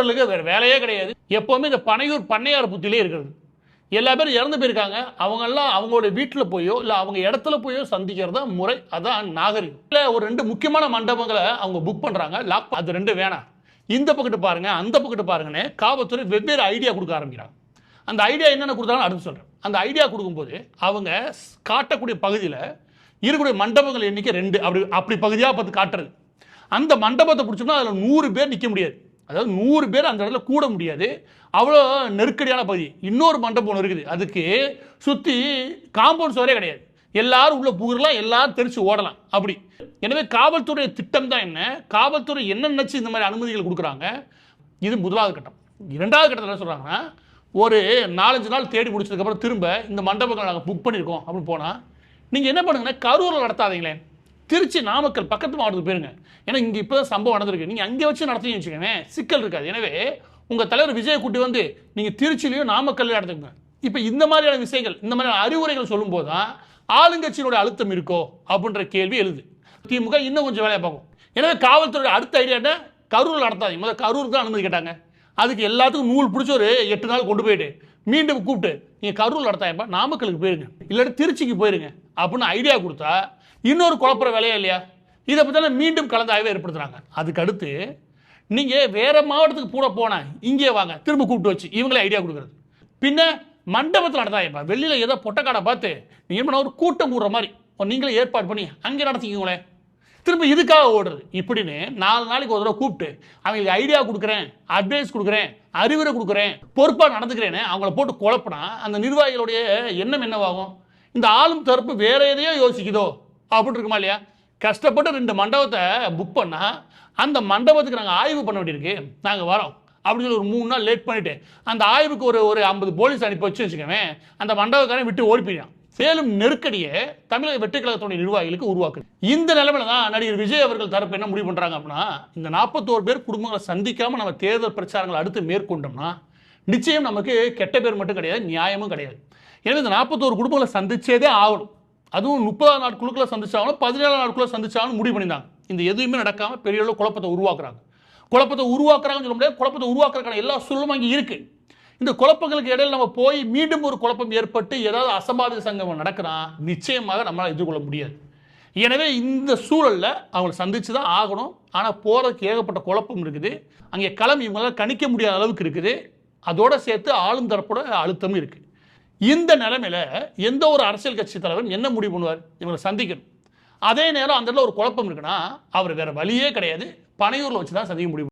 இவர்களுக்கு வேறு வேலையே கிடையாது. எப்பவுமே இந்த பனையூர் பண்ணையார் புத்திலே இருக்கிறது. எல்லா பேரும் இறந்து போயிருக்காங்க. அவங்கெல்லாம் அவங்களோட வீட்டில் போயோ இல்லை அவங்க இடத்துல போயோ சந்திக்கிறது தான் முறை அதான் நாகரிகம். இல்லை ஒரு ரெண்டு முக்கியமான மண்டபங்களை அவங்க புக் பண்ணுறாங்க லாக் அது ரெண்டு வேணாம். இந்த பக்கத்து பாருங்க அந்த பக்கத்து பாருங்கன்னு காவல்துறை வெவ்வேறு ஐடியா கொடுக்க ஆரம்பிக்கிறாங்க. அந்த ஐடியா என்னென்ன கொடுத்தாலும் அடுத்து சொல்கிறேன் அந்த ஐடியா கொடுக்கும்போது அவங்க காட்டக்கூடிய பகுதியில் இருக்கக்கூடிய மண்டபங்கள் எண்ணிக்கை ரெண்டு. அப்படி அப்படி பகுதியாக பார்த்து காட்டுறது. அந்த மண்டபத்தை பிடிச்சோம்னா அதில் நூறு பேர் நிற்க முடியாது. அதாவது நூறு பேர் அந்த இடத்துல கூட முடியாது. அவ்வளோ நெருக்கடியான பகுதி. இன்னொரு மண்டபம் ஒன்று இருக்குது. அதுக்கு சுற்றி காம்பவுண்ட் சுவரே கிடையாது. எல்லாரும் உள்ள புகுறலாம் எல்லாரும் தெரிச்சு ஓடலாம். அப்படி. எனவே காவல்துறை திட்டம் தான் என்ன? காவல்துறை என்ன நினச்சி இந்த மாதிரி அனுமதிகள் கொடுக்குறாங்க? இது முதலாவது கட்டம். இரண்டாவது கட்டத்தில் என்ன சொல்கிறாங்கன்னா ஒரு நாலஞ்சு நாள் தேடி முடிச்சதுக்கப்புறம் திரும்ப இந்த மண்டபங்களை நாங்கள் புக் பண்ணியிருக்கோம் அப்படின்னு போனால் நீங்கள் என்ன பண்ணுங்கன்னா கரூரில் நடத்தாதீங்களேன். திருச்சி நாமக்கல் பக்கத்து மாவட்டத்துக்கு போயிருங்க. ஏன்னா இங்கே இப்போ தான் சம்பவம் நடந்திருக்கு. நீங்கள் அங்கே வச்சு நடத்தி வச்சுக்கோங்க சிக்கல் இருக்காது. எனவே உங்கள் தலைவர் விஜய கூட்டி வந்து நீங்கள் திருச்சிலையும் நாமக்கல்லையும் நடத்துங்க இப்போ இந்த மாதிரியான விஷயங்கள் இந்த மாதிரியான அறிவுரைகள் சொல்லும்போது தான் ஆளுங்கட்சியினுடைய அழுத்தம் இருக்கோ அப்படின்ற கேள்வி எழுது. திமுக இன்னும் கொஞ்சம் வேலையை பார்க்கும். எனவே காவல்துறையோட அடுத்த ஐடியா என்ன? கரூரில் நடத்தாதீங்க. முதல்ல கரூர் தான் அனுமதி கேட்டாங்க. அதுக்கு எல்லாத்துக்கும் நூல் பிடிச்ச ஒரு எட்டு நாள் கொண்டு போயிட்டு மீண்டும் கூப்பிட்டு நீங்கள் கரூர் நடத்தாயப்பா நாமக்கலுக்கு போயிருங்க. இல்லாட்டி திருச்சிக்கு போயிருங்க. அப்படின்னு ஐடியா கொடுத்தா இன்னொரு குழப்புற வேலையா இல்லையா? இதை பற்றி மீண்டும் கலந்தாய்வை ஏற்படுத்துகிறாங்க அதுக்கடுத்து அதுக்கு அடுத்து நீங்கள் வேறு மாவட்டத்துக்கு கூட போனேன் இங்கே வாங்க திரும்ப கூப்பிட்டு வச்சு இவங்களே ஐடியா கொடுக்குறது. பின்ன மண்டபத்தில் நடந்தாயப்பா வெளியில் ஏதோ பொட்டக்காடை பார்த்து நீங்கள் என்ன ஒரு கூட்டம் கூடுற மாதிரி நீங்களே ஏற்பாடு பண்ணி அங்கே நடத்திக்கங்களேன் திரும்ப இதுக்காக ஓடுறது. இப்படின்னு நாலு நாளைக்கு ஒரு தடவை கூப்பிட்டு அவங்களுக்கு ஐடியா கொடுக்குறேன் அட்வைஸ் கொடுக்குறேன் அறிவுரை கொடுக்குறேன் பொறுப்பாக நடந்துக்கிறேன்னு அவங்கள போட்டு குழப்பினா அந்த நிர்வாகிகளுடைய எண்ணம் என்னவாகும்? இந்த ஆளும் தரப்பு வேற எதையோ யோசிக்குதோ? அப்படின்னு இருக்குமா இல்லையா? கஷ்டப்பட்டு ரெண்டு மண்டபத்தை புக் பண்ணால் அந்த மண்டபத்துக்கு நாங்கள் ஆய்வு பண்ண வேண்டியிருக்கு. நாங்கள் வரோம். அப்படின்னு சொல்லி ஒரு மூணு நாள் லேட் பண்ணிட்டு அந்த ஆய்வுக்கு ஒரு ஒரு ஐம்பது போலீஸ் அனுப்பி வச்சு வச்சுக்கவே அந்த மண்டபக்காரன் விட்டு ஓடி போயிடான் சேலும் நெருக்கடியை தமிழக வெட்டுக்கழகத்துடைய நிர்வாகிகளுக்கு உருவாக்குது. இந்த நிலைமையில தான் நடிகர் விஜய் அவர்கள் தரப்பு என்ன முடிவு பண்ணுறாங்க அப்படின்னா இந்த நாற்பத்தோரு பேர் குடும்பங்களை சந்திக்காமல் நம்ம தேர்தல் பிரச்சாரங்களை அடுத்து மேற்கொண்டோம்னா நிச்சயம் நமக்கு கெட்ட பேர் மட்டும் கிடையாது நியாயமும் கிடையாது. எனவே இந்த நாற்பத்தோரு குடும்பங்களை சந்திச்சதே ஆகணும். அதுவும் முப்பதாம் நாட்களுக்குள்ள சந்திச்சாலும் பதினேழாம் நாட்களுக்குள்ள சந்திச்சாலும் முடிவு பண்ணியிருந்தாங்க இந்த எதுவுமே நடக்காமல் பெரிய அளவு குழப்பத்தை உருவாக்குறாங்க. குழப்பத்தை உருவாக்குறாங்கன்னு சொல்ல முடியாது. குழப்பத்தை உருவாக்குறதுக்கான எல்லா சூழலும் அங்கே இருக்குது இந்த குழப்பங்களுக்கு இடையில் நம்ம போய் மீண்டும் ஒரு குழப்பம் ஏற்பட்டு ஏதாவது அசம்பாவித சங்கம் நடக்கிறா நிச்சயமாக நம்மளால் எதிர்கொள்ள முடியாது. எனவே இந்த சூழலில் அவங்களை சந்தித்து தான் ஆகணும். ஆனால் போகிறதுக்கு ஏகப்பட்ட குழப்பம் இருக்குது. அங்கே களம் இவங்களால் கணிக்க முடியாத அளவுக்கு இருக்குது. அதோட சேர்த்து ஆளும் தரப்போட அழுத்தமும் இருக்குது இந்த நிலைமையில எந்த ஒரு அரசியல் கட்சி தலைவரும் என்ன முடிவு பண்ணுவார்? இவங்களை சந்திக்கணும். அதே நேரம் அந்த இடத்துல ஒரு குழப்பம் இருக்குன்னா அவர் வேறு வழியே கிடையாது. பனையூரில் வச்சு தான் சந்திக்க முடியும்.